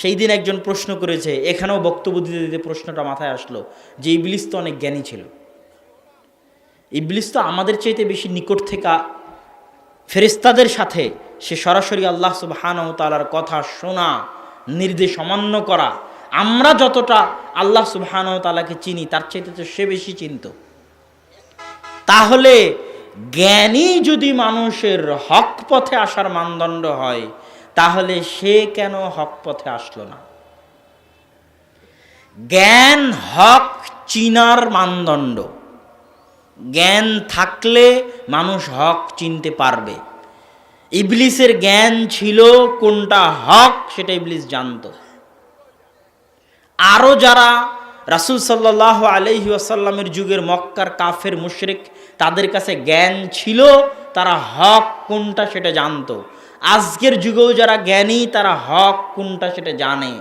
সেই দিন একজন প্রশ্ন করেছে, এখানেও বক্তব্য দিতে দিতে প্রশ্নটা মাথায় আসলো যে ইবলিস তো অনেক জ্ঞানী ছিল। ইবলিস তো আমাদের চাইতে বেশি নিকট থেকে ফেরিস্তাদের সাথে সে সরাসরি আল্লাহ সুবহানাহু ওয়া তাআলার কথা শোনা, নির্দেশ অমান্য করা, আমরা যতটা আল্লাহ সুবহানাহু ওয়া তাআলাকে চিনি, তার চাইতে তো সে বেশি চিনত। তাহলে জ্ঞানী যদি মানুষের হক পথে আসার মানদণ্ড হয় তাহলে সে কেন হক পথে আসলো না? জ্ঞান, হক, চিনার মানদণ্ড। জ্ঞান থাকলে মানুষ হক চিনতে পারবে। ইবলিসের জ্ঞান ছিল কোনটা হক সেটা ইবলিস জানতো। আরও যারা রাসুল সাল্লাহ আলহি আসাল্লামের যুগের মক্কার কাফের মুশরিক, তাদের কাছে জ্ঞান ছিল, তারা হক কোনটা সেটা জানতো। আজকের যুগেও যারা জ্ঞানী, তারা হক কোনটা সেটা জানে।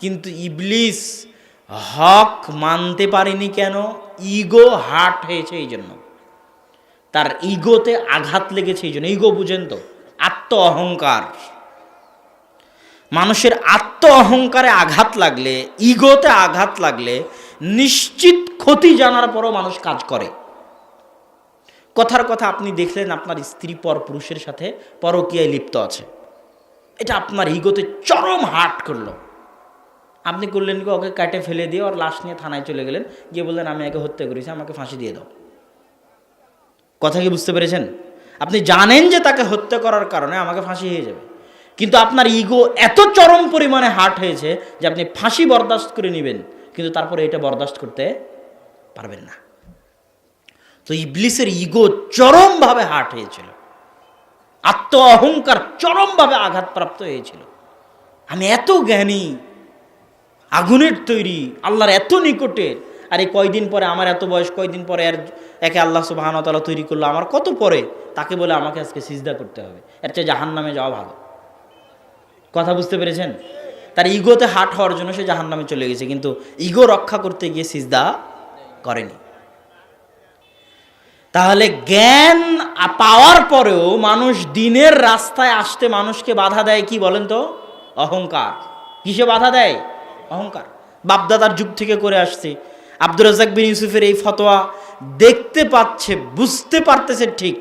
কিন্তু ইবলিস হক মানতে পারেনি কেন? ইগো হার্ট হয়েছে এই জন্য। তার ইগোতে আঘাত লেগেছে এই জন্য। ইগো বুঝেন তো, আত্ম অহংকার। মানুষের আত্ম অহংকারে আঘাত লাগলে, ইগোতে আঘাত লাগলে, নিশ্চিত ক্ষতি জানার পরও মানুষ কাজ করে। কথার কথা আপনি দেখলেন আপনার স্ত্রী পর পুরুষের সাথে পরকীয়ায় লিপ্ত আছে। এটা আপনার ইগোতে চরম হার্ট করল। আপনি করলেন কি, ওকে কাটে ফেলে দিয়ে ওর লাশ নিয়ে থানায় চলে গেলেন, গিয়ে বললেন, আমি একে হত্যা করেছি, আমাকে ফাঁসি দিয়ে দাও। কথা কি বুঝতে পেরেছেন? আপনি জানেন যে তাকে হত্যা করার কারণে আমাকে ফাঁসি হয়ে যাবে। কিন্তু আপনার ইগো এত চরম পরিমাণে হার্ট হয়েছে যে আপনি ফাঁসি বরদাস্ত করে নেবেন, কিন্তু তারপরে এটা বরদাস্ত করতে পারবেন না। তো ইবলিসের ইগো চরমভাবে হার্ট হয়েছিল। আত্ম অহংকার চরমভাবে আঘাতপ্রাপ্ত হয়েছিল। আমি এত জ্ঞানী, আগুনের তৈরি, আল্লাহর এত নিকটে, আর এই কয়দিন পরে, আমার এত বয়স, কয়দিন পরে আর একে আল্লাহ সুবাহানতালা তৈরি করল, আমার কত পরে? তাকে বলে আমাকে আজকে সিজদা করতে হবে। এর চেয়ে জাহান নামে যাওয়া ভালো। কথা বুঝতে পেরেছেন? তার ইগোতে হাট হওয়ার জন্য সে জাহান নামে চলে গেছে, কিন্তু ইগো রক্ষা করতে গিয়ে সিজদা করেনি। তাহলে জ্ঞান পাওয়ার পরেও মানুষ দিনের রাস্তায় আসতে মানুষকে বাধা দেয় কি বলেন তো? অহংকার। কিসে বাধা দেয়? অহংকার। বাপদাদার যুগ থেকে করে আসছে। আব্দুর রাজাক বিন ইউসুফের এই ফতোয়া দেখতে পাচ্ছে, বুঝতে পারতেছে ঠিক।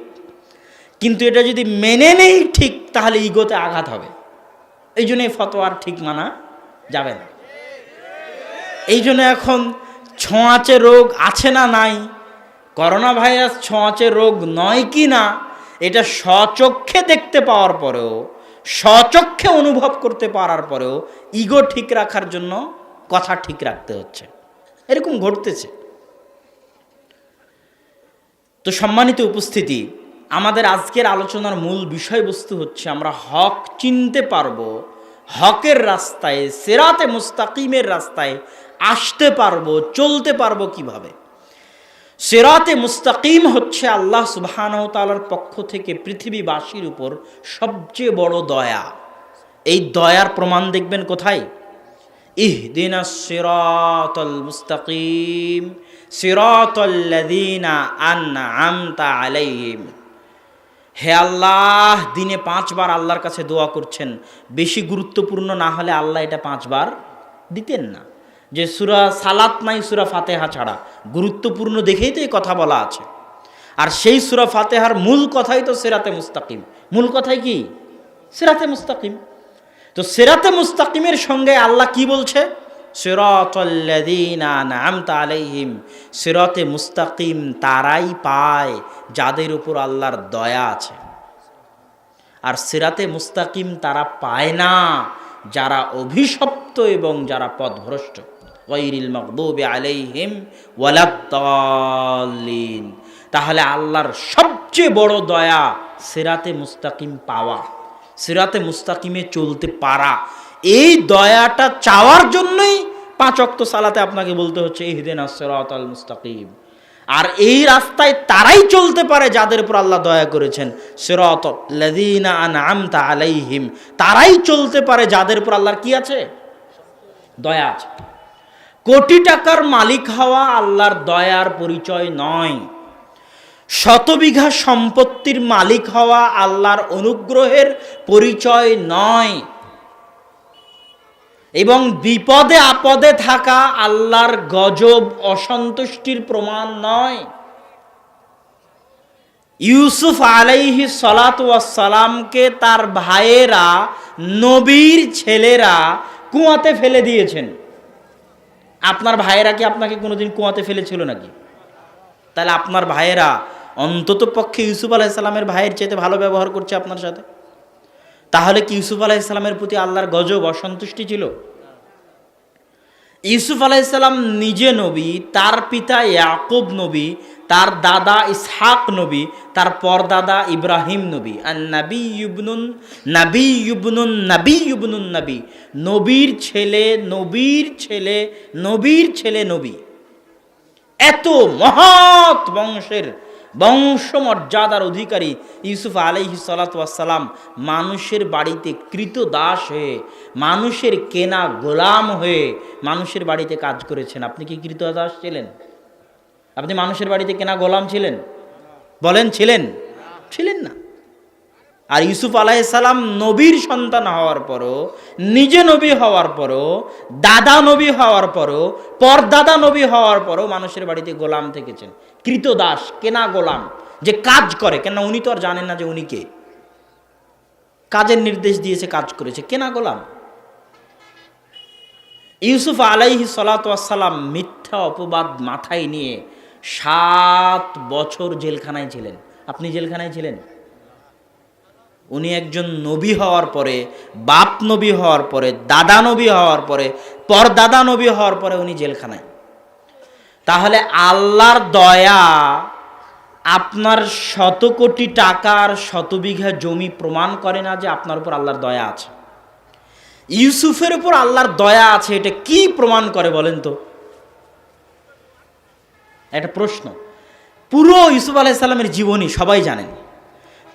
কিন্তু এটা যদি মেনে নেই ঠিক, তাহলে ইগোতে আঘাত হবে। এই জন্য এই ফতোয়ার ঠিক মানা যাবে না। এই জন্য এখন ছোঁয়াচে রোগ আছে না নাই? করোনা ভাইরাস ছোঁয়াচে রোগ নয় কি না, এটা স্বচক্ষে দেখতে পাওয়ার পরেও, স্বচক্ষে অনুভব করতে পারার পরেও ইগো ঠিক রাখার জন্য কথা ঠিক রাখতে হচ্ছে। এরকম ঘটতেছে। তো সম্মানিত উপস্থিতি, আমাদের আজকের আলোচনার মূল বিষয়বস্তু হচ্ছে আমরা হক চিনতে পারব, হকের রাস্তায়, সেরাতে মুস্তাকিমের রাস্তায় আসতে পারব, চলতে পারব কীভাবে? সেরাতে মুস্তাকিম হচ্ছে আল্লাহ সুবাহানতালার পক্ষ থেকে পৃথিবীবাসীর উপর সবচেয়ে বড় দয়া। এই দয়ার প্রমাণ দেখবেন কোথায়? ইহদিনা সিরাতল মুস্তাকিম সিরাতল্লাযীনা আনআমতা আলাইহিম। হে আল্লাহ, দিনে পাঁচবার আল্লাহর কাছে দোয়া করছেন। বেশি গুরুত্বপূর্ণ না হলে আল্লাহ এটা পাঁচবার দিতেন না। যে সুরা সালাত নাই সুরা ফাতেহা ছাড়া। গুরুত্বপূর্ণ দেখেই তো এই কথা বলা আছে। আর সেই সুরা ফাতেহার মূল কথাই তো সেরাতে মুস্তাকিম। মূল কথাই কি? সেরাতে মুস্তাকিম। তো সেরাতে মুস্তাকিমের সঙ্গে আল্লাহ কি বলছে? আলাইহিম। সিরতে মুস্তাকিম তারাই পায় যাদের উপর আল্লাহর দয়া আছে। আর সিরাতে মুস্তাকিম তারা পায় না যারা অভিশপ্ত এবং যারা পথভ্রষ্ট। ওয়াইরিল মকদুবে আলাইহিম ওয়ালাদ্দাল্লিন। তাহলে আল্লাহর সবচেয়ে বড় দয়া সিরাতে মুস্তাকিম পাওয়া, সিরাতে মুস্তাকিমে চলতে পারা। এই দয়াটা চাওয়ার জন্যই পাঁচ অক্ত সালাতে আপনাকে বলতে হচ্ছে, ইহদিন আসরাত আল মুস্তাকিম। আর এই রাস্তায় তারাই চলতে পারে যাদের উপর আল্লাহ দয়া করেছেন। সিরাত আনআমতা আলাইহিম। তারাই চলতে পারে যাদের উপর আল্লাহর কি আছে? দয়া আছে। কোটি টাকার মালিক হওয়া আল্লাহর দয়ার পরিচয় নয়। শত বিঘা সম্পত্তির মালিক হওয়া আল্লাহর অনুগ্রহের পরিচয় নয়। এবং বিপদে আপদে থাকা আল্লাহর গজব অসন্তুষ্টির প্রমাণ নয়। ইউসুফ আলাইহি সালামকে তার ভাইয়েরা, নবীর ছেলেরা কুয়াতে ফেলে দিয়েছেন। আপনার ভাইয়েরা কি আপনাকে কোনোদিন কুয়াতে ফেলেছিল নাকি? তাহলে আপনার ভাইয়েরা অন্তত পক্ষে ইউসুফ আলাইসাল্লামের ভাইয়ের চেয়েতে ভালো ব্যবহার করছে আপনার সাথে? তাহলে কি ইউসুফ আলাইসাল্লামের প্রতি আল্লাহর গজব অসন্তুষ্টি ছিল? ইউসুফ আলাইসাল্লাম নিজে নবী, তার পিতা ইয়াকুব নবী, তার দাদা ইসহাক নবী, তার পরদাদা ইব্রাহিম নবী। আর নাবি ইবনুন নাবি ইবনুন নাবি ইবনুন নবী। নবীর ছেলে নবীর ছেলে নবীর ছেলে নবী। এত মহৎ বংশের বংশমর্যাদার অধিকারী ইউসুফ সালাম মানুষের বাড়িতে কৃত দাস হয়ে, মানুষের কেনা গোলাম হয়ে মানুষের বাড়িতে কাজ করেছেন। আপনি কি কৃত দাস ছিলেন? আপনি মানুষের বাড়িতে কেনা গোলাম ছিলেন? বলেন ছিলেন? ছিলেন না। আর ইউসুফ আলাইসাল্লাম নবীর সন্তান হওয়ার পরও, নিজে নবী হওয়ার পরও, দাদা নবী হওয়ার পরও, পরদাদা নবী হওয়ার পরও মানুষের বাড়িতে গোলাম থেকেছেন। কৃতদাস কেনা গোলাম, যে কাজ করে। কেন উনি তো আর জানেন না যে উনি কে। কাজের নির্দেশ দিয়েছে, কাজ করেছে। কেনা গোলাম। ইউসুফ আলাইহি সালাতাম মিথ্যা অপবাদ মাথায় নিয়ে সাত বছর জেলখানায় ছিলেন। আপনি জেলখানায় ছিলেন? উনি একজন নবী হওয়ার পরে, বাপ নবী হওয়ার পরে, দাদা নবী হওয়ার পরে, পরদাদা নবী হওয়ার পরে উনি জেলখানায়। তাহলে আল্লাহর দয়া আপনার শত কোটি টাকার শত বিঘা জমি প্রমাণ করে না যে আপনার উপর আল্লাহর দয়া আছে। ইউসুফের উপর আল্লাহর দয়া আছে, এটা কি প্রমাণ করে বলেন তো? একটা প্রশ্ন। পুরো ইউসুফ আলাইসাল্লামের জীবনী সবাই জানেন।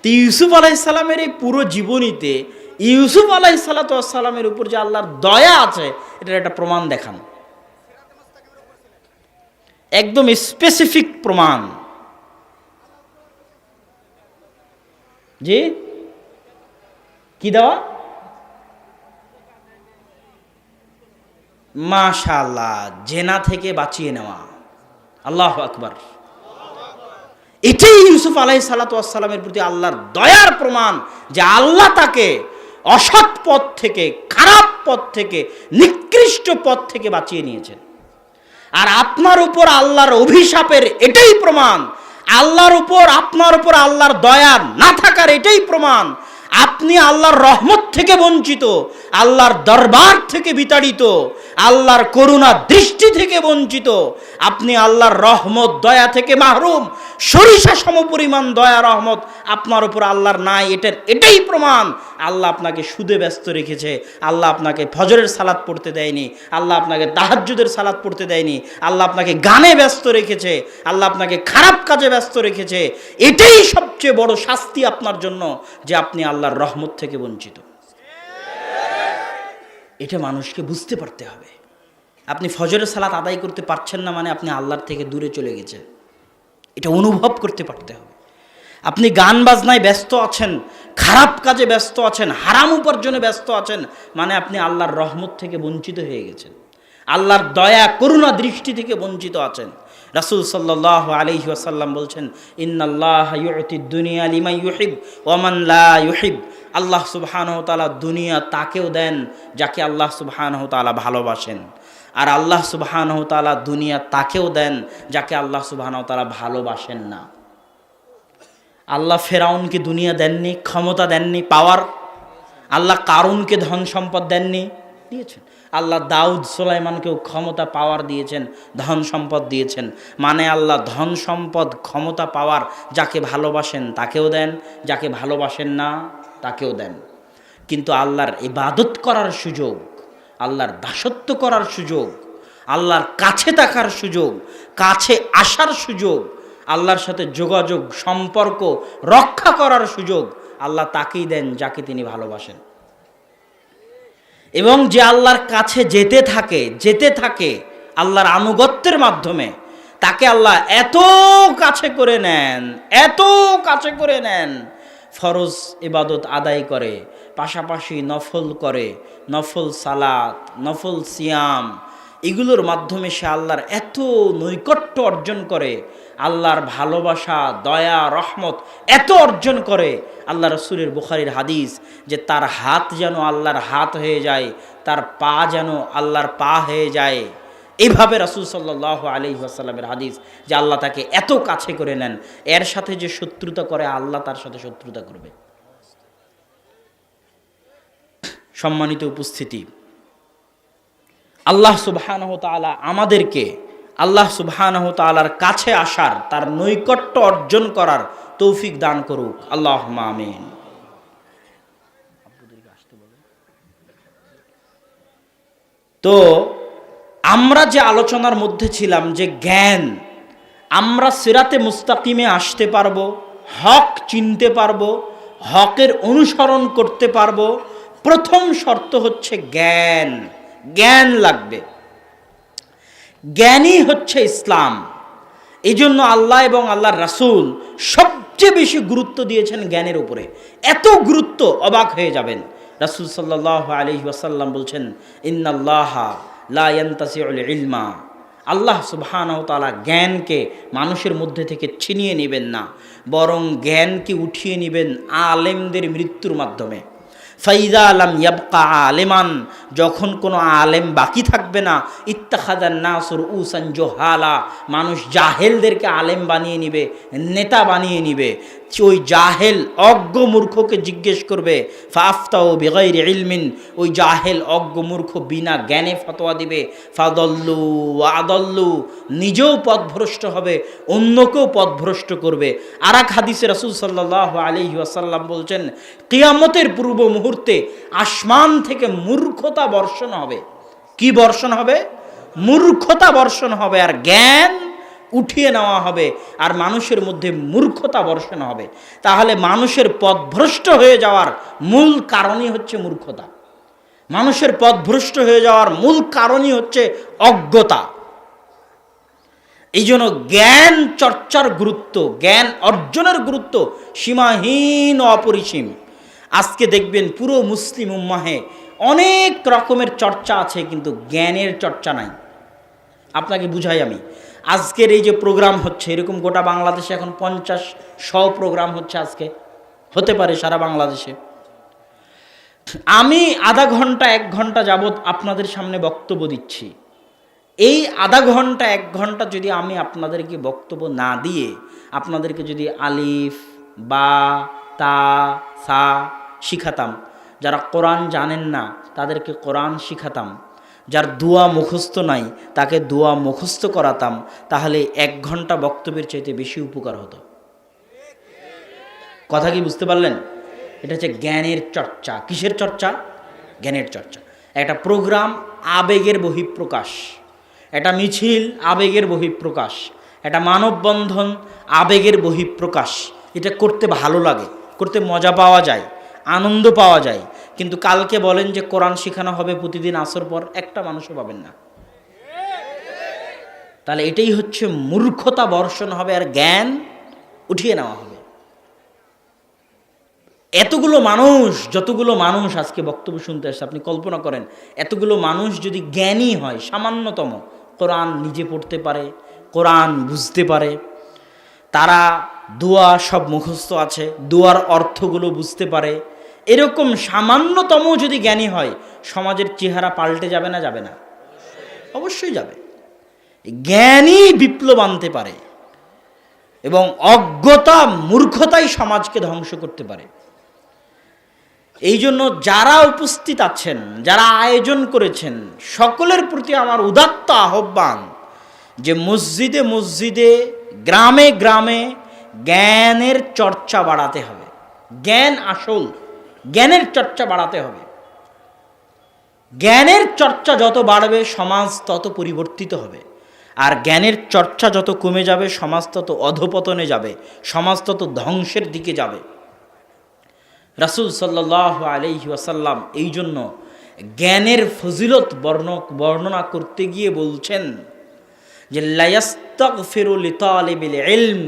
তো ইউসুফ আলাইসাল্লামের এই পুরো জীবনীতে ইউসুফ আলাই সাল্লাতামের উপর যে আল্লাহর দয়া আছে, এটার একটা প্রমাণ দেখান। একদম স্পেসিফিক প্রমাণ। জি? কি দেওয়া? মাশাল্লাহ জেনা থেকে বাঁচিয়ে নেওয়া। আল্লাহ আকবার। এটাই ইউসুফ আলাই সালাতামের প্রতি আল্লাহর দয়ার প্রমাণ যে আল্লাহ তাকে অসৎ পথ থেকে, খারাপ পথ থেকে, নিকৃষ্ট পথ থেকে বাঁচিয়ে নিয়েছেন। আর আপনার উপর আল্লাহর অভিশাপের এটাই প্রমাণ, আল্লাহর উপর, আপনার উপর আল্লাহর দয়া না থাকার এটাই প্রমাণ, আপনি আল্লাহর রহমত থেকে বঞ্চিত, আল্লাহর দরবার থেকে বিতাড়িত আল্লাহর করুণা দৃষ্টি থেকে বঞ্চিত। আপনি আল্লাহর রহমত, দয়া থেকে মাহরুম। সরিষা সমপরিমাণ দয়া, রহমত আপনার উপর আল্লাহর নাই, এটার এটাই প্রমাণ। আল্লাহ আপনাকে সুদে ব্যস্ত রেখেছে। আল্লাহ আপনাকে ফজরের সালাদ পড়তে দেয়নি। আল্লাহ আপনাকে তাহাজ্জুদের সালাদ পড়তে দেয়নি। আল্লাহ আপনাকে গানে ব্যস্ত রেখেছে। আল্লাহ আপনাকে খারাপ কাজে ব্যস্ত রেখেছে। এটাই সবচেয়ে বড় শাস্তি আপনার জন্য যে আপনি আল্লাহর রহমত থেকে বঞ্চিত। এটা মানুষকে বুঝতে পারতে হবে। আপনি ফজরের সালাত আদায় করতে পারছেন না মানে আপনি আল্লাহর থেকে দূরে চলে গেছে এটা অনুভব করতে পারতে হবে। আপনি গান বাজনায় ব্যস্ত আছেন, খারাপ কাজে ব্যস্ত আছেন, হারাম উপার্জনে ব্যস্ত আছেন মানে আপনি আল্লাহর রহমত থেকে বঞ্চিত হয়ে গেছেন। আল্লাহর দয়া, করুণা দৃষ্টি থেকে বঞ্চিত আছেন। রাসুল সাল্লাহ আলহি আসাল্লাম বলছেন, ইন্নাল্লাহ দুনিয়া লিমাই ইউহিব ওমান লা ইউহিব। আল্লাহ সুবহানহ তালা দুনিয়া তাকেও দেন যাকে আল্লাহ সুবহানহ তালা ভালোবাসেন। আর আল্লাহ সুবহানহ তালা দুনিয়া তাকেও দেন যাকে আল্লাহ সুবহানহ তালা ভালোবাসেন না। আল্লাহ ফেরাউনকে দুনিয়া দেননি, ক্ষমতা দেননি, পাওয়ার, আল্লাহ কারুনকে ধন সম্পদ দেননি, দিয়েছেন। আল্লাহ দাউদ সোলাইমানকেও ক্ষমতা পাওয়ার দিয়েছেন, ধন সম্পদ দিয়েছেন। মানে আল্লাহ ধন সম্পদ ক্ষমতা পাওয়ার যাকে ভালোবাসেন তাকেও দেন, যাকে ভালোবাসেন না তাকেও দেন। কিন্তু আল্লাহর ইবাদত করার সুযোগ, আল্লাহর দাসত্ব করার সুযোগ, আল্লাহর কাছে থাকার সুযোগ, কাছে আসার সুযোগ, আল্লাহর সাথে যোগাযোগ, সম্পর্ক রক্ষা করার সুযোগ আল্লাহ তাকেই দেন যাকে তিনি ভালোবাসেন। এবং যে আল্লাহর কাছে যেতে থাকে যেতে থাকে আল্লাহর আনুগত্যের মাধ্যমে, তাকে আল্লাহ এত কাছে করে নেন, এত কাছে করে নেন, ফরজ ইবাদত আদায় করে, পাশাপাশি নফল করে, নফল সালাত, নফল সিয়াম এগুলোর মাধ্যমে সে আল্লাহর এত নৈকট্য অর্জন করে, আল্লাহর ভালোবাসা, দয়া, রহমত এত অর্জন করে। আল্লাহ রসুলের বুখারির হাদিস যে তার হাত যেন আল্লাহর হাত হয়ে যায়, তার পা যেন আল্লাহর পা হয়ে যায়। এইভাবে রাসুল সাল্লাহ আলি আসাল্লামের হাদিস যে আল্লাহ তাকে এত কাছে করে নেন, এর সাথে যে শত্রুতা করে, আল্লাহ তার সাথে শত্রুতা করবে। সম্মানিত উপস্থিতি আল্লাহ সুবহানহ তালা আমাদেরকে আল্লাহ সুবহানহ তালার কাছে আসার, তার নৈকট্য অর্জন করার তৌফিক দান করুক। আল্লাহ আমিন। তো আমরা যে আলোচনার মধ্যে ছিলাম যে জ্ঞান, আমরা সেরাতে মুস্তাকিমে আসতে পারব, হক চিনতে পারব, হকের অনুসরণ করতে পারব, প্রথম শর্ত হচ্ছে জ্ঞান। জ্ঞান লাগবে। জ্ঞানই হচ্ছে ইসলাম। এই জন্য আল্লাহ এবং আল্লাহর রাসুল সবচেয়ে বেশি গুরুত্ব দিয়েছেন জ্ঞানের উপরে। এত গুরুত্ব অবাক হয়ে যাবেন। রাসুল সাল্লাহ আলি ওয়াসাল্লাম বলছেন, ইন্নাল্লাহ লায়ান্তাসিউল ইলমা। আল্লাহ তাআলা জ্ঞানকে মানুষের মধ্যে থেকে ছিনিয়ে নেবেন না, বরং জ্ঞানকে উঠিয়ে নেবেন আলেমদের মৃত্যুর মাধ্যমে। ফাইদা আলম ইয়াবকা আলেমান, যখন কোনো আলেম বাকি থাকবে না ইত্তাখাদান নাসুর উসান জোহালা, মানুষ জাহেলদেরকে আলেম বানিয়ে নিবে, নেতা বানিয়ে নিবে। ওই জাহেল, অজ্ঞ মূর্খকে জিজ্ঞেস করবে ফাফতা ফাফতাও বেগাইর ইলমিন, ওই জাহেল, অজ্ঞ মূর্খ বিনা জ্ঞানে ফতোয়া দিবে, ফাদল্লু আদল্লু, নিজেও পথভ্রষ্ট হবে, অন্যকেও পথভ্রষ্ট করবে। আর এক হাদিসে রসুল সাল্লাহ আলি আসাল্লাম বলছেন, কিয়ামতের পূর্ব মুহূর্তে আসমান থেকে মূর্খতা বর্ষণ হবে। কি বর্ষণ হবে? মূর্খতা বর্ষণ হবে আর জ্ঞান উঠিয়ে নেওয়া হবে আর মানুষের মধ্যে মূর্খতা বর্ষণ হবে। তাহলে মানুষের পথভ্রষ্ট হয়ে যাওয়ার মূল কারণই হচ্ছে মূর্খতা। মানুষের পথভ্রষ্ট হয়ে যাওয়ার মূল কারণই হচ্ছে অজ্ঞতা। এই জন্য জ্ঞান চর্চার গুরুত্ব, জ্ঞান অর্জনের গুরুত্ব সীমাহীন অপরিসীম। আজকে দেখবেন পুরো মুসলিম উম্মাহে অনেক রকমের চর্চা আছে, কিন্তু জ্ঞানের চর্চা নাই। আপনাকে বুঝাই আমি। আজকের এই যে প্রোগ্রাম হচ্ছে, এরকম গোটা বাংলাদেশে এখন পঞ্চাশ, শ প্রোগ্রাম হচ্ছে আজকে। হতে পারে সারা বাংলাদেশে। আমি আধা ঘণ্টা, এক ঘণ্টা যাবৎ আপনাদের সামনে বক্তব্য দিচ্ছি। এই আধা ঘণ্টা, এক ঘণ্টা যদি আমি আপনাদেরকে বক্তব্য না দিয়ে, আপনাদেরকে যদি আলিফ, বা, তা, সা শিখাতাম, যারা কোরআন জানেন না, তাদেরকে কোরআন শিখাতাম যার দোয়া মুখস্থ নাই, তাকে দোয়া মুখস্থ করাতাম, তাহলে এক ঘণ্টা বক্তব্যের চাইতে বেশি উপকার হতো। কথা কি বুঝতে পারলেন? এটা হচ্ছে জ্ঞানের চর্চা। কিসের চর্চা? জ্ঞানের চর্চা। একটা প্রোগ্রাম আবেগের বহিঃপ্রকাশ। একটা মিছিল আবেগের বহিঃপ্রকাশ। একটা মানববন্ধন আবেগের বহিঃপ্রকাশ। এটা করতে ভালো লাগে, করতে মজা পাওয়া যায়, আনন্দ পাওয়া যায়। কিন্তু কালকে বলেন যে কোরআন শেখানো হবে প্রতিদিন আসর পর, একটা মানুষও পাবেন না। তাহলে এটাই হচ্ছে মূর্খতা বর্ষণ হবে আর জ্ঞান উঠিয়ে নেওয়া হবে। এতগুলো মানুষ, যতগুলো মানুষ আজকে বক্তব্য শুনতে আসছে, আপনি কল্পনা করেন, এতগুলো মানুষ যদি জ্ঞানী হয়, সামান্যতম, কোরআন নিজে পড়তে পারে, কোরআন বুঝতে পারে, তারা দোয়া সব মুখস্থ আছে, দোয়ার অর্থগুলো বুঝতে পারে এরকম সামান্যতম যদি জ্ঞানী হয়, সমাজের চেহারা পাল্টে যাবে না যাবে না? অবশ্যই যাবে। জ্ঞানই বিপ্লব আনতে পারে এবং অজ্ঞতা, মূর্খতাই সমাজকে ধ্বংস করতে পারে। এই জন্য যারা উপস্থিত আছেন, যারা আয়োজন করেছেন, সকলের প্রতি আমার উদাত্ত আহ্বান যে মসজিদে মসজিদে, গ্রামে গ্রামে জ্ঞানের চর্চা বাড়াতে হবে। জ্ঞান আসল। জ্ঞানের চর্চা বাড়াতে হবে। জ্ঞানের চর্চা যত বাড়বে, সমাজ তত পরিবর্তিত হবে। আর জ্ঞানের চর্চা যত কমে যাবে, সমাজ তত অধপতনে যাবে, সমাজ তত ধ্বংসের দিকে যাবে। রাসুল সাল্লাহ আলহি ওয়াসাল্লাম এই জন্য জ্ঞানের ফজিলত বর্ণ, বর্ণনা করতে গিয়ে বলছেন যে লায়াস্তক ফিরুল তালিবিল ইলম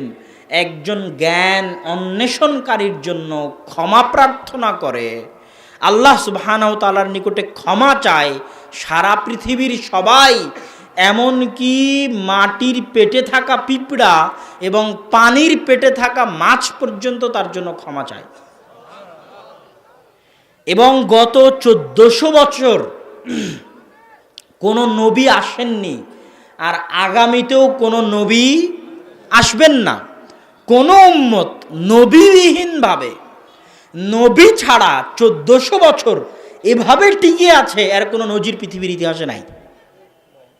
একজন জ্ঞান অন্বেষণকারীর জন্য ক্ষমা প্রার্থনা করে। আল্লাহ সুবহানাহু তাআলার নিকটে ক্ষমা চায়। সারা পৃথিবীর সবাই, এমনকি মাটির পেটে থাকা পিঁপড়া এবং পানির পেটে থাকা মাছ পর্যন্ত তার জন্য ক্ষমা চায়। এবং গত চোদ্দশো বছর কোনো নবী আসেননি, আর আগামীতেও কোনো নবী আসবেন না। কোনো উম্মত নবীবিহীনভাবে, নবী ছাড়া চোদ্দশো বছর এভাবে টিকে আছে এর কোনো নজির পৃথিবীর ইতিহাসে নাই।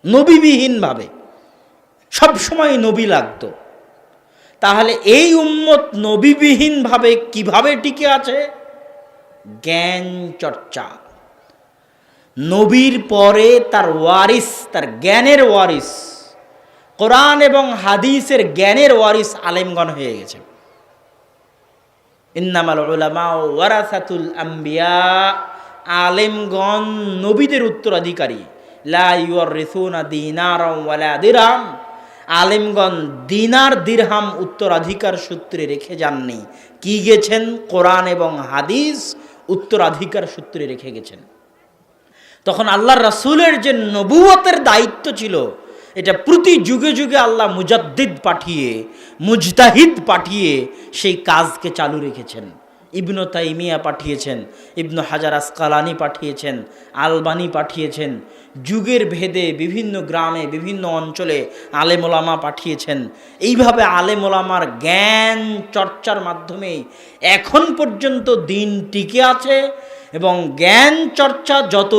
নবীবিহীনভাবে। সবসময় নবী লাগতো। তাহলে এই উম্মত নবীবিহীনভাবে কীভাবে টিকে আছে? জ্ঞান চর্চা। নবীর পরে তার ওয়ারিস, তার জ্ঞানের ওয়ারিস কোরআন এবং হাদিসের জ্ঞানের ওয়ারিস আলেমগণ হয়ে গেছে। ইন্নামাল উলামা ওয়ারাসাতুল আম্বিয়া, আলেমগণ নবীদের উত্তরাধিকারী। লা ইউরিসুনা দিনারাম ওয়ালা দিরহাম আলেমগণ দিনার দিরহাম উত্তরাধিকার সূত্রে রেখে যাননি। কি গেছেন? কোরআন এবং হাদিস উত্তরাধিকার সূত্রে রেখে গেছেন। তখন আল্লাহ রাসূলের যে নবুয়তের দায়িত্ব ছিল এটা প্রতি যুগে যুগে আল্লাহ মুজাদ্দিদ পাঠিয়ে, মুজতাহিদ পাঠিয়ে সেই কাজকে চালু রেখেছেন। ইবনু তাইমিয়া পাঠিয়েছেন, ইবনু হাজার আসকালানি পাঠিয়েছেন, আলবানি পাঠিয়েছেন, যুগের ভেদে বিভিন্ন গ্রামে, বিভিন্ন অঞ্চলে আলেমোলামা পাঠিয়েছেন। এইভাবে আলেমোলামার জ্ঞান চর্চার মাধ্যমে এখন পর্যন্ত দিন টিকে আছে এবং জ্ঞান চর্চা যত